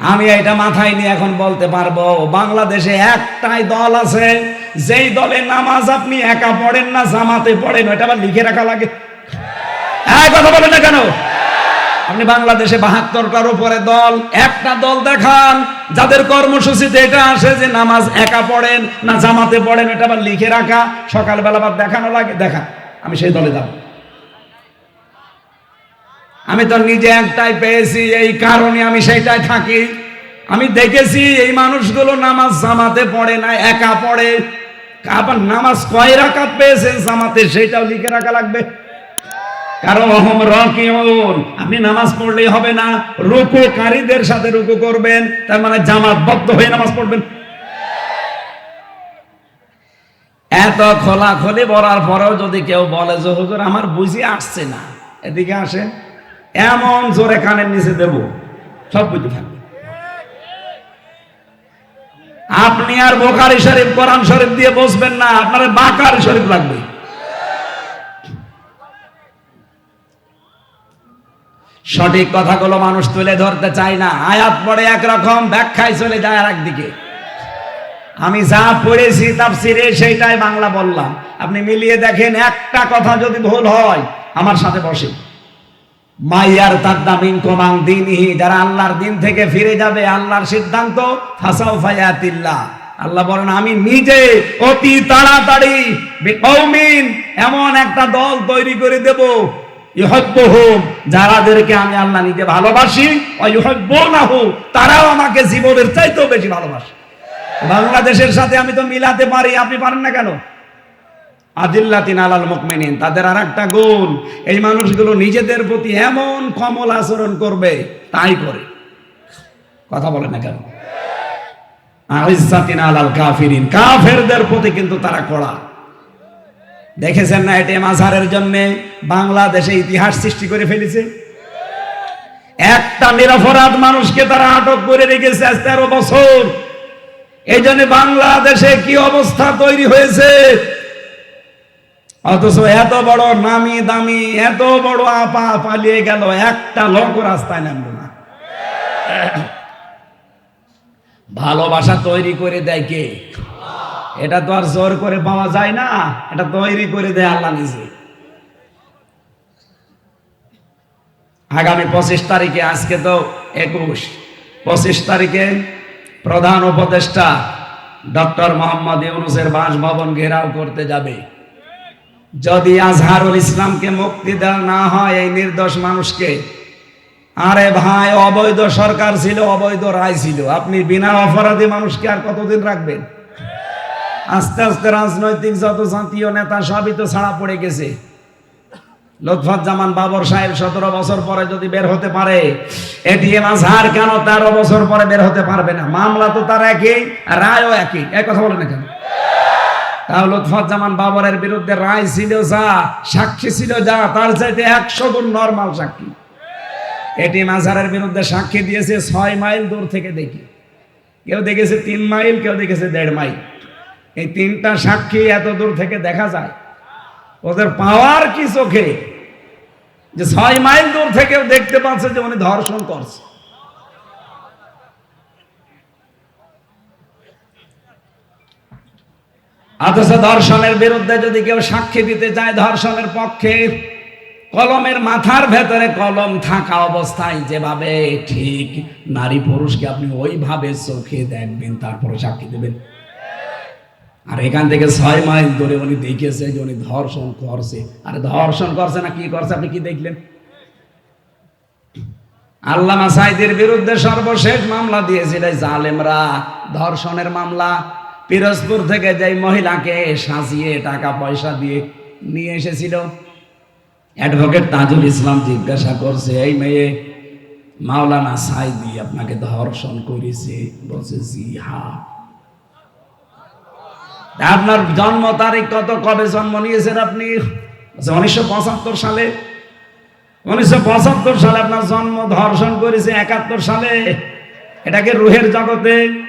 আমি এটা মাথায় নিয়ে এখন বলতে পারব, বাংলাদেশে একটাই দল আছে, যেই দলের নামাজ আপনি একা পড়েন না, জামাতে পড়েন ওটা আবার লিখে রাখা লাগে। হ্যাঁ কথা বলেন না কেন? আপনি বাংলাদেশে বাহাত্তরটার উপরে দল, একটা দল দেখান, যাদের কর্মসূচিতে এটা আসে যে নামাজ একা পড়েন না, জামাতে পড়েন, এটা আবার লিখে রাখা, সকালবেলা আবার দেখানো লাগে দেখা আমি সেই দলে যাব। আমি তো নিজে একটাই পেয়েছি, এই কারণে আমি সেইটাই থাকি। আমি দেখেছি এই মানুষগুলো নামাজ জামাতে পড়ে না, একা পড়ে। আবার নামাজ কয় রাকাত পেয়েছেন জামাতে, সেটাও লিখে রাখা লাগবে। কারণ অহম রকিউন, আপনি নামাজ পড়লেই হবে না। রুকুকারীদের সাথে রুকু করবেন, তার মানে জামাতবদ্ধ হয়ে নামাজ পড়বেন। এত খোলাখুলি বলার পরেও যদি কেউ বলে যে, হুজুর, আমার বুঝি আসছে না। এদিকে আসে এমন জোরে কানের নিচে দেব, সব বুঝে থাকবে। আপনি আর বোখারি শরীফ, কোরআন শরীফ দিয়ে বসবেন না, আপনার বাকারি শরীফ লাগবে। সঠিক কথাগুলো মানুষ তুলে ধরতে চায় না, আয়াত পড়ে একরকম, ব্যাখ্যায় চলে যায় আর একদিকে আমি যা পড়েছি, তাফসিরে সেইটাই বাংলা বললাম। আপনি মিলিয়ে দেখেন, একটা কথা যদি ভুল হয়, আমার সাথে বসে। মাইয়ার তাদ্দামিন কমাং দিনহি, যারা আল্লাহর দিন থেকে ফিরে যাবে, আল্লাহর সিদ্ধান্ত, ফাসাও ফায়াতিল্লাহ। আল্লাহ বলেন, আমি নিজে অতি তাড়াতাড়ি এমন একটা দল তৈরি করে দেব যারাদেরকে আমি আল্লাহ নিজে ভালোবাসি অইহব্বনাহু তারাও আমাকে জীবনের চাইতেও বেশি ভালোবাসে। বাংলাদেশের সাথে আমি তো মিলাতে পারি, আপনি পারেন না কেন? আদিল্লাতিন আলাল মুকমিনিন তাদের আর একটা গুণ, এই মানুষগুলো নিজেদের প্রতি এমন কমল আচরণ করবে, তাই করে। কথা বলে না কেন? আইসাতিন আলাল কাফিরিন, কাফেরদের প্রতি কিন্তু তারা কড়া। দেখেছেন না এটি মাঝারের জন্য বাংলাদেশে ইতিহাস সৃষ্টি করে ফেলেছে? একটা নিরপরাধ মানুষকে তারা আটক করে রেখেছে আজ তেরো বছর। এই জন্য বাংলাদেশে কি অবস্থা তৈরি হয়েছে? অথচ এত বড় নামি দামি, এত বড় আপা পালিয়ে গেল, একটা লোক রাস্তায় নামলো না। ভালোবাসা তৈরি করে দেয় কে? এটা তো আর জোর করে পাওয়া যায় না, এটা তৈরি করে দেয় আল্লাহ নিজে। আগামী পঁচিশ তারিখে, আজকে তো একুশ, পঁচিশ তারিখে প্রধান উপদেষ্টা ডক্টর মোহাম্মদ ইউনুসের বাসভবন ঘেরাও করতে যাবে। যদি আজহারুল ইসলামকে মুক্তি দেওয়া না হয়, এই নির্দোষ মানুষকে। আরে ভাই, অবৈধ সরকার ছিল, অবৈধ রায় ছিল। আপনি বিনা অপরাধী মানুষকে আর কতদিন রাখবেন? আস্তে আস্তে রাজনৈতিক যত জাতীয় নেতা সবই তো ছাড়া পড়ে গেছে। লতফত জামান বাবর সাহেব সতেরো বছর পরে যদি বের হতে পারে, এটিএম আজহার কেন তেরো বছর পরে বের হতে পারবে না? মামলা তো তার একই, রায়ও একই। এক কথা বলে না কেন? তাহলে লুৎফুজ্জামান বাবরের বিরুদ্ধে রায় ছিল যা, সাক্ষী ছিল যা, তার চাইতে একশো গুণ নর্মাল সাক্ষী। এটি মাঝারের বিরুদ্ধে সাক্ষী দিয়েছে ছয় মাইল দূর থেকে দেখি। কেউ দেখেছে তিন মাইল, কেউ দেখেছে দেড় মাইল। এই তিনটা সাক্ষী এত দূর থেকে দেখা যায়। ওদের পাওয়ার কি চোখে? যে ছয় মাইল দূর থেকেও দেখতে পাচ্ছে যে উনি ধর্ষণ করছে। অথচ ধর্ষণের বিরুদ্ধে যদি কেউ সাক্ষী দিতে চায় ধর্ষণের পক্ষে, কলমের মাথার ভেতরে কলম থাকা অবস্থায় যেভাবে ঠিক নারী পুরুষকে আপনি ওইভাবে চোখে দেখবেন, তারপরে সাক্ষী দেবেন। আর এখান থেকে ছয় মাইল ধরে উনি দেখেছে যে উনি ধর্ষণ করছে। আরে ধর্ষণ করছে না, কি করছে, আপনি কি দেখলেন? আল্লামা সাইদের বিরুদ্ধে সর্বশেষ মামলা দিয়েছিল জালেমরা। ধর্ষণের মামলা পিরোজপুর থেকে যে মহিলাকে সাজিয়ে টাকা পয়সা দিয়ে নিয়ে এসেছিল, অ্যাডভোকেট তাজুল ইসলাম জিজ্ঞাসা করছে, এই মেয়ে মাওলানা সাইদি আপনাকে ধর্ষণ করেছে। বলছে, জি, হা। আপনার জন্ম তারিখ কত, কবে জন্ম নিয়েছেন আপনি? উনিশশো পঁচাত্তর সালে। উনিশশো পঁচাত্তর সালে আপনার জন্ম ধর্ষণ করেছে একাত্তর সালে। এটাকে রুহের জগতে?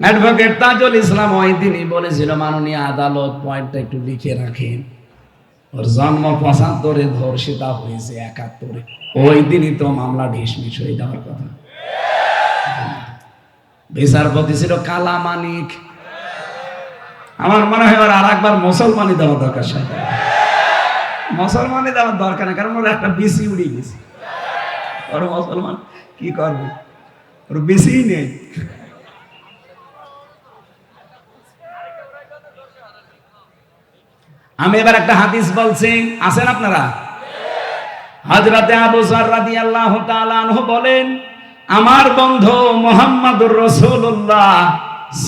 অ্যাডভোকেট তাজুল ইসলাম ওই দিনই বলেছিল, মাননীয় আদালত পয়েন্টটা একটু লিখে রাখেন। ওর জন্ম পঁচাত্তরে ধর্ষিতা হয়েছে একাত্তরে। ওই দিনই তো মামলা ঢিসমিস হয়ে যাওয়ার কথা। বিচারপতি ছিল কালা মানিক। আমার মনে হয় ওর আর একবার মুসলমানি দেওয়া দরকার সাথে মুসলমানি দেওয়ার দরকার নেই, কারণ ওর একটা বিসি উড়ে গেছে। ওর মুসলমান কি করবে? ওর বেশি নেই। আমি এবার একটা হাদিস বলছি। আছেন আপনারা? হজরতে আবু তাআলা আনহু বলেন, আমার বন্ধু মোহাম্মদুর রাসূলুল্লাহ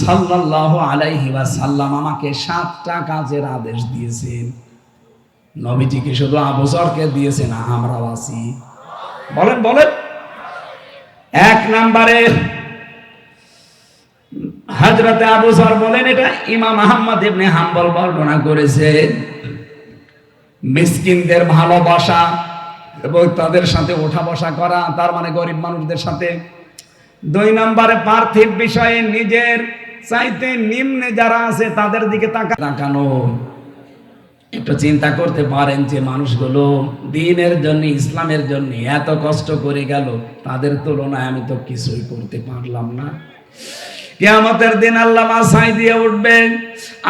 সাল্লাল্লাহু আলাইহি ওয়াসাল্লাম আমাকে সাতটা কাজের আদেশ দিয়েছেন। নবীজি কি শুধু আবু জরকে দিয়েছেন, আমরাও আছি। বলেন বলেন। এক নম্বরে হজরতে আবু জর বলেন, এটা ইমাম আহমদ ইবনে হাম্বল বর্ণনা করেছে। মিসকিনদের ভালোবাসা এবং তাদের সাথে ওঠা বসা করা, তার মানে গরিব মানুষদের সাথে। দুই নম্বরে পার্থিব বিষয়ে নিজের চাইতে নিম্নে যারা আছে, তাদের দিকে তাকা তাকানো। একটু চিন্তা করতে পারেন যে মানুষগুলো দিনের জন্য, ইসলামের জন্য এত কষ্ট করে গেল, তাদের তুলনায় আমি তো কিছুই করতে পারলাম না। কেয়ামতের দিন আল্লাহ মাসাই দিয়ে উঠবেন,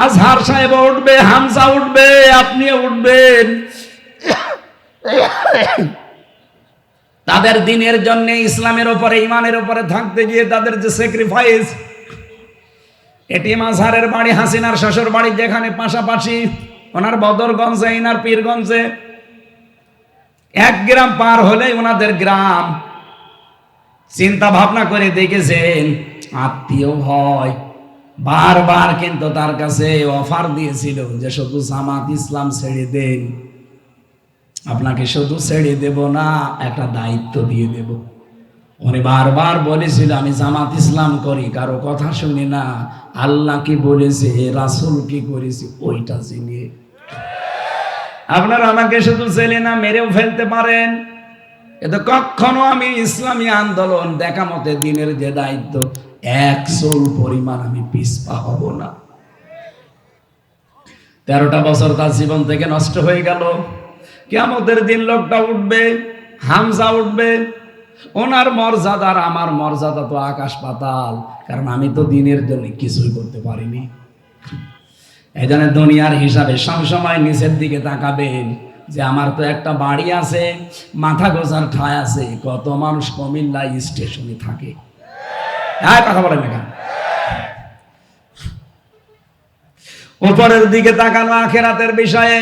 আজহার সাহেব উঠবে হামসা উঠবে আপনিও উঠবেন। তাদের দিনের জন্য, ইসলামের উপরে ইমানের উপরে থাকতে গিয়ে তাদের যে স্যাক্রিফাইস এটি মাঝহারের বাড়ি, হাসিনার শ্বশুর বাড়ি যেখানে পাশাপাশি, ওনার বদরগঞ্জে, ইনার পীরগঞ্জে, এক গ্রাম পার হলে ওনাদের গ্রাম। চিন্তা ভাবনা করে দেখেছেন আত্মীয় হয়। বারবার কিন্তু তার কাছে অফার দিয়েছিল যে শুধু জামাত ইসলাম ছেড়ে দেন আপনাকে শুধু ছেড়ে দেব না, একটা দায়িত্ব দিয়ে দেব। উনি বারবার বলেছিল, আমি জামাত ইসলাম করি, কারও কথা শুনি না। আল্লাহ কি বলেছে রাসুল কি করেছে, ওইটা চিনিয়ে আপনারা আমাকে শুধু ছেলে না, মেরেও ফেলতে পারেন। কিন্তু কখনো আমি ইসলামী আন্দোলন দেখা মতে দিনের যে দায়িত্ব একশোল পরিমাণ আমি পিসপা হব না। তেরোটা বছর তার জীবন থেকে নষ্ট হয়ে গেল। কেমতের দিন লোকটা উঠবে, হামজা উঠবে। ওনার আমার মর্যাদা তো আকাশ পাতাল, কারণ আমি তো দিনের জন্য কিছুই করতে পারিনি। এই দুনিয়ার হিসাবে সবসময় নিচের দিকে তাকাবেন যে আমার তো একটা বাড়ি আছে, মাথা গোজার ঠায় আছে, কত মানুষ কুমিল্লা স্টেশনে থাকে। হ্যাঁ কথা বলেন না উপরের দিকে তাকানো আখেরাতের বিষয়ে,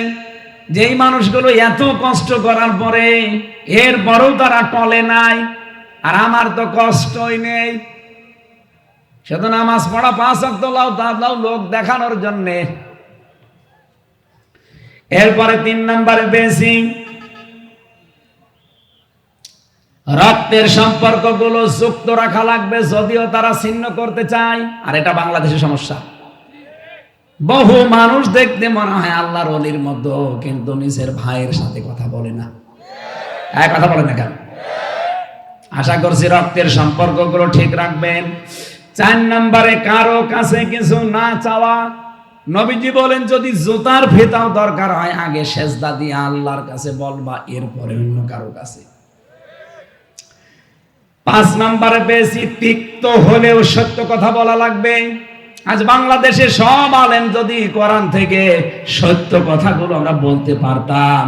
যেই মানুষগুলো এত কষ্ট করার পরে এর পরেও তারা টলে নাই, আর আমার তো কষ্টই নেই। শুধু নামাজ পড়া, পাঁচ অক্ট লাও, তার লাও লোক দেখানোর জন্যে। এরপরে তিন নম্বরে বেশি রক্তের সম্পর্কগুলো যুক্ত রাখা লাগবে যদিও তারা ছিন্ন করতে চায়। আর এটা বাংলাদেশের সমস্যা। বহু মানুষ দেখতে মনে হয় আল্লাহর অলির মতো, কিন্তু নিজের ভাইয়ের সাথে কথা বলে না। কথা বলে না কেন? আশা করছি রক্তের সম্পর্কগুলো ঠিক রাখবেন। চার নম্বরে, কারও কাছে কিছু না চাওয়া। নবীজি বলেন, যদি জুতার ফেতাও দরকার হয়, আগে সেজদা দিয়ে আল্লাহর কাছে বলবা, এরপরে অন্য কারও কাছে। পাঁচ নম্বরে বেশি তিক্ত হলেও সত্য কথা বলা লাগবে। আজ বাংলাদেশে সব আলেম যদি কোরআন থেকে সত্য কথাগুলো আমরা বলতে পারতাম,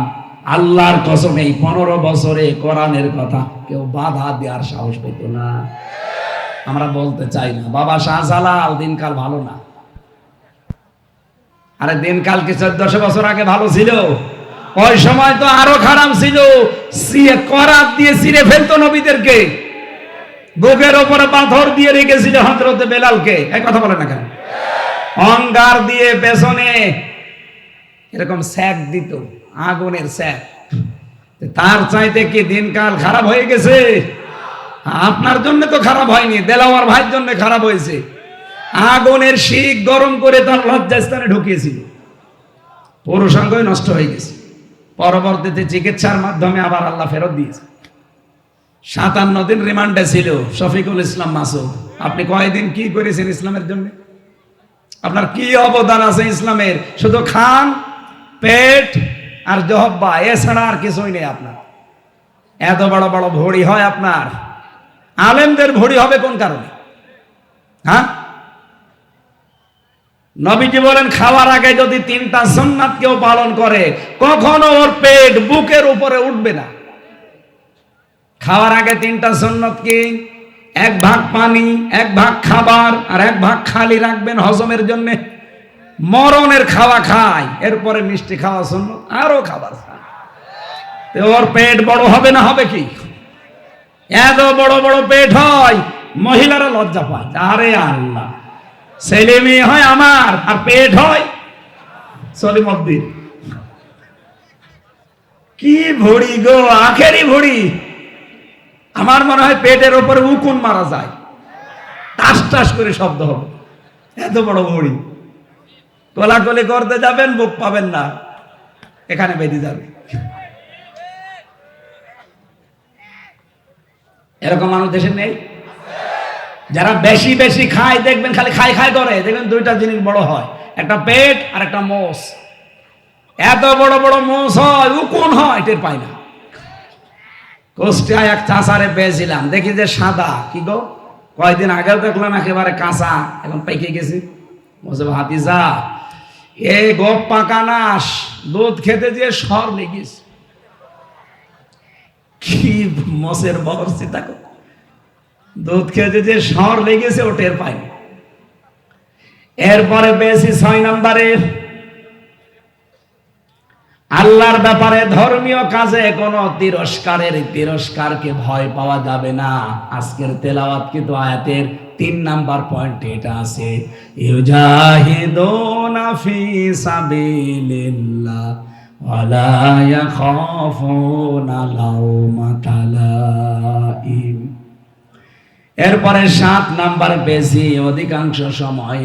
আল্লাহর কসম এই পনেরো বছরে কোরআনের কথা কেউ বাধা দেওয়ার সাহস পেত না। আমরা বলতে চাই না, বাবা শাহজালাল, দিনকাল ভালো না। আরে দিনকাল কি চোদ্দশো বছর আগে ভালো ছিল? ওই সময় তো আরও খারাপ ছিল। সিয়ে করাত দিয়ে সিরে ফেলতো নবীদেরকে। বুকের ওপরে পাথর দিয়ে রেখেছিল হজরতে বেলালকে। এই কথা বলে না কেন? অঙ্গার দিয়ে পেছনে এরকম স্যাক দিত, আগুনের স্যাক। তার চাইতে কি দিনকাল খারাপ হয়ে গেছে? আপনার জন্য তো খারাপ হয়নি, দেলাওয়ার ভাইয়ের জন্য খারাপ হয়েছে। আগুনের শিখ গরম করে তার লজ্জাস্থানে ঢুকিয়েছিল। পুরুষাঙ্গই নষ্ট হয়ে গেছে। পরবর্তীতে চিকিৎসার মাধ্যমে আবার আল্লাহ ফেরত দিয়েছে। সাতান্ন দিন রিমান্ডে ছিল। শফিকুল ইসলাম মাসুদ। আপনি কয়দিন কি করেছেন ইসলামের জন্য? আপনার কি অবদান আছে ইসলামের? শুধু খান, পেট আর জহব্বা, এছাড়া আর কিছুই নেই আপনার। এত বড় বড় ভড়ি হয় আপনার। আলেমদের ভড়ি হবে কোন কারণে? হ্যাঁ? নবীজি বলেন, খাওয়ার আগে যদি তিনটা সুন্নাত কেউ পালন করে, কখনো ওর পেট বুকের উপরে উঠবে না। খাওয়ার আগে তিনটা সুন্নত কি? এক ভাগ পানি, এক ভাগ খাবার, আর এক ভাগ খালি রাখবেন হজমের জন্য। মরণের খাওয়া খায়, এরপরে মিষ্টি খাওয়া সুন্নত, আরও খাবার ওর পেট বড় হবে না হবে কি? এত বড় বড় পেট হয়, মহিলারা লজ্জা পায়। আরে আল্লাহ, ছেলে মেয়ে হয় আমার, আর পেট হয় সলিমদ্দিন কি ভড়ি গো আখেরই ভড়ি। আমার মনে হয় পেটের ওপরে উকুন মারা যায়। টাস টাস করে শব্দ হবে। এত বড় ভড়ি কোলাকুলি করতে যাবেন, বুক পাবেন না। এখানে বেঁধে যাবে। এরকম মানুষ দেশে নেই? যারা বেশি বেশি খায়, দেখবেন খালি খাই খাই করে। দেখবেন দুইটা জিনিস বড় হয়। একটা পেট আর একটা মোষ। এত বড় বড় মোষ হয়, উকুন হয়, টের পাই না। কোষ্টিয়ায় এক চাষারে পেয়েছিলাম। দেখি যে সাদা, কি গো? কয়েকদিন আগেও দেখলাম একেবারে কাঁচা, এখন পেকে গেছি। বলছে, ভাতিজা এ গোপ পাকানাস দুধ খেতে যে সর লেগিস কি মসের বহর চিন্তা দুধ খেতে যে সর লেগেছে, ও টের এরপরে পেয়েছি ছয় নম্বরে আল্লাহর ব্যাপারে ধর্মীয় কাজে কোনো তিরস্কারের তিরস্কারকে ভয় পাওয়া যাবে না। আজকের তেলাওয়াত কিন্তু আয়াতের তিন নাম্বার পয়েন্ট এটা আছে। ইউজাহিদুনা ফি সাবিলিল্লাহ ওয়ালা ইয়াখাফুনা লাউমাতা এরপরে সাত নাম্বার পেয়েছি। অধিকাংশ সময়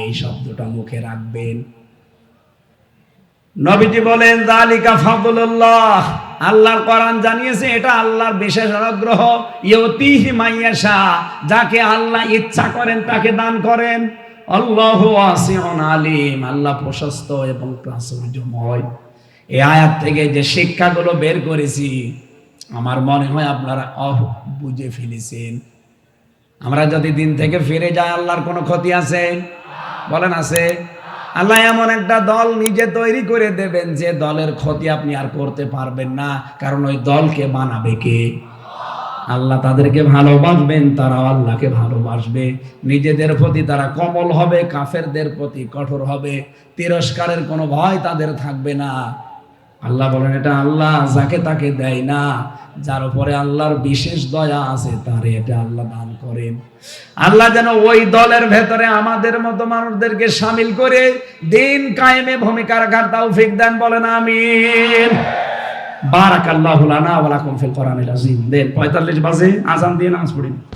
এই শব্দটা মুখে রাখবেন। নবীজি বলেন জালিকা ফাদলুল্লাহ। আল্লাহর কোরআন জানিয়েছে, এটা আল্লাহর বিশেষ অনুগ্রহ ইউতিহি মাইয়াশা যাকে আল্লাহ ইচ্ছা করেন তাকে দান করেন। আল্লাহু ওয়াসিউন আলিম, আল্লাহ প্রশস্ত এবং প্রাচুর্যময়। এই আয়াত থেকে যে শিক্ষাগুলো বের করেছি আমার মনে হয় আপনারা অহ, বুঝে ফেলেছেন। আমরা যদি দিন থেকে ফিরে যাই, আল্লাহর কোনো ক্ষতি আছে? বলেন আছে। আল্লাহ এমন একটা দল নিজে তৈরি করে দেবেন, যে দলের ক্ষতি আপনি আর করতে পারবেন না। কারণ ওই দলকে বানাবে কে? আল্লাহ তাদেরকে ভালোবাসবেন, তারাও আল্লাহকে ভালোবাসবে। নিজেদের প্রতি তারা কমল হবে, কাফেরদের প্রতি কঠোর হবে। তিরস্কারের কোনো ভয় তাদের থাকবে না। আল্লাহ বলেন, এটা আল্লাহ যাকে তাকে দেয় না, যার উপরে আল্লাহর বিশেষ দয়া আছে, তারে এটা আল্লাহ দান করেন। আল্লাহ যেন ওই দলের ভেতরে আমাদের মতো মানুষদেরকে সামিল করে দিন কায়েমে ভূমিকা রাখার তৌফিক দেন, বলেন আমিন। বারাকাল্লাহু লানা ওয়া লাকুম ফিল কোরআনিল আযীম। দেন 45 বাজে আজান দিয়ে নামাজ পড়ি।